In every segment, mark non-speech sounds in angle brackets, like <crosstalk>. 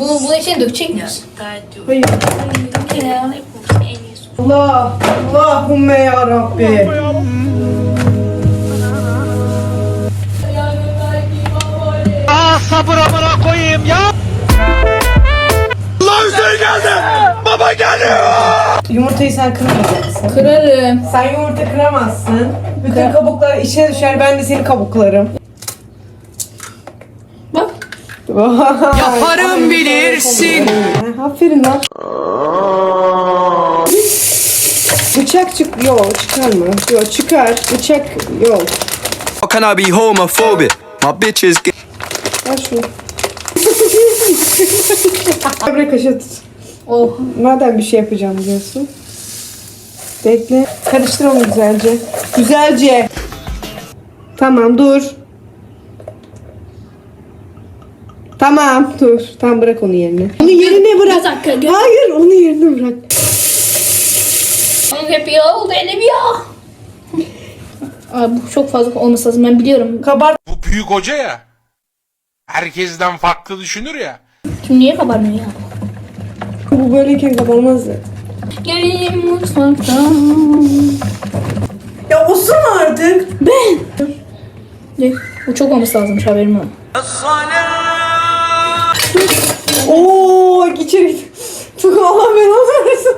Bunu, bunu içine dökecek miyiz? Hayır. Ya. Allah. Allahümme ya Rabbi. Ah sabır amına koyayım ya. Allah Hüseyin geldi. Baba geliyor. Yumurtayı sen kırmayacaksın. Kırarım. Sen yumurta kıramazsın. Bütün kabuklar içine düşer. Ben de senin kabuklarım. <laughs> Yaparım bilirsin. Aferin lan. Bıçak çık. Yok çıkarma. Yok çıkar. Bıçak yok. How can I be homophobic? My bitches get Ver şunu. <laughs> Bırak kaşığı tut. Oh. Madem bir şey yapacağım diyorsun. Bekle. Karıştır onu güzelce. Güzelce. Tamam dur. Tamam dur. Tamam bırak onu yerine. Onu yerine bırak. Bir dakika, gö- Hayır onu yerine bırak. Onu hep ya oldu elim ya. Aa, bu çok fazla olması lazım ben biliyorum. Kabart. Bu büyük hoca ya. Herkesten farklı düşünür ya. Şimdi niye kabarmıyor ya? Bu böyleyken kabarmaz ya. Gelin mutfaktan. Ya olsun artık. Ben. Ne? Bu çok olması lazım haberim var. Oo içeri git. Çok Allah belanı versin.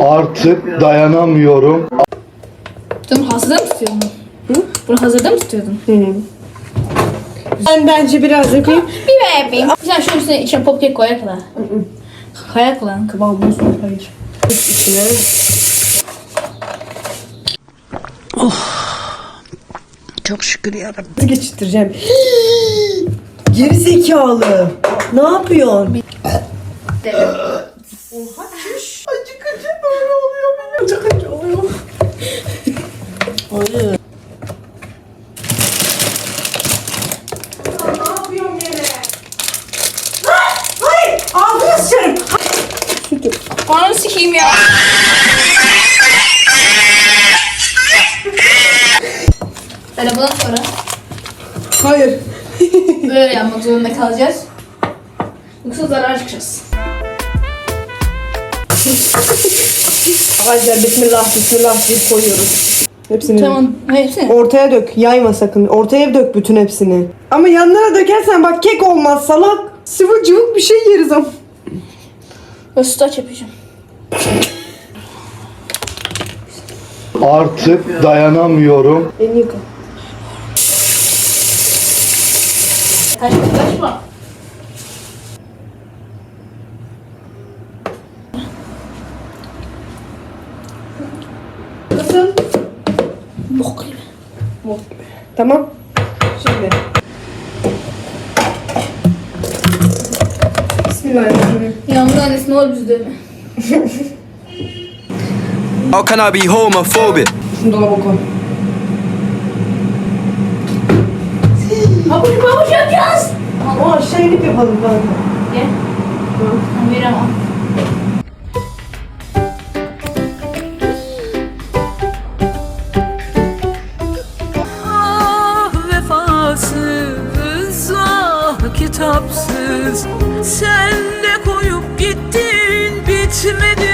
Artık dayanamıyorum. Bunu hazırda mı tutuyordun? Hı? Bunu hazırda mı tutuyordun? Ben bence biraz yapayım. Bir ver yapayım. Sen şunun üstüne içine popkek koyar kadar. Koyar kulağın. Kıvam bozma hayır. İçine. Çok şükür yarabbim. Nasıl geçirteceğim? <gasps> <gasps> <gasps> Geri zekalı. Ne yapıyorsun? Oha çüş. Acı acı böyle oluyor benim. Çok acı oluyor. Hayır. Ananı sikeyim ya. Bundan sonra Hayır. Böyle yapmak zorunda kalacağız. Yoksa zarar çıkacağız. Arkadaşlar bismillah bismillah deyip koyuyoruz. Hepsini. Tamam. Hepsini. Ortaya dök. Yayma sakın. Ortaya dök bütün hepsini. Ama yanlara dökersen bak kek olmaz salak. Sıvı cıvık bir şey yeriz ama. Ve sütaç yapacağım. Artık dayanamıyorum. Elini yıka. Taş taş mı? Nasıl? Bok gibi. Tamam. Şimdi. Bismillahirrahmanirrahim. Yağmur annesi ne olur bizi dövme. How can I be homophobic? Şunu dolaba koy. Yapacağız. O inip yapalım kanka. Gel. Veremem. Ah vefasız, ah kitapsız Sen de koyup gittin bitmedi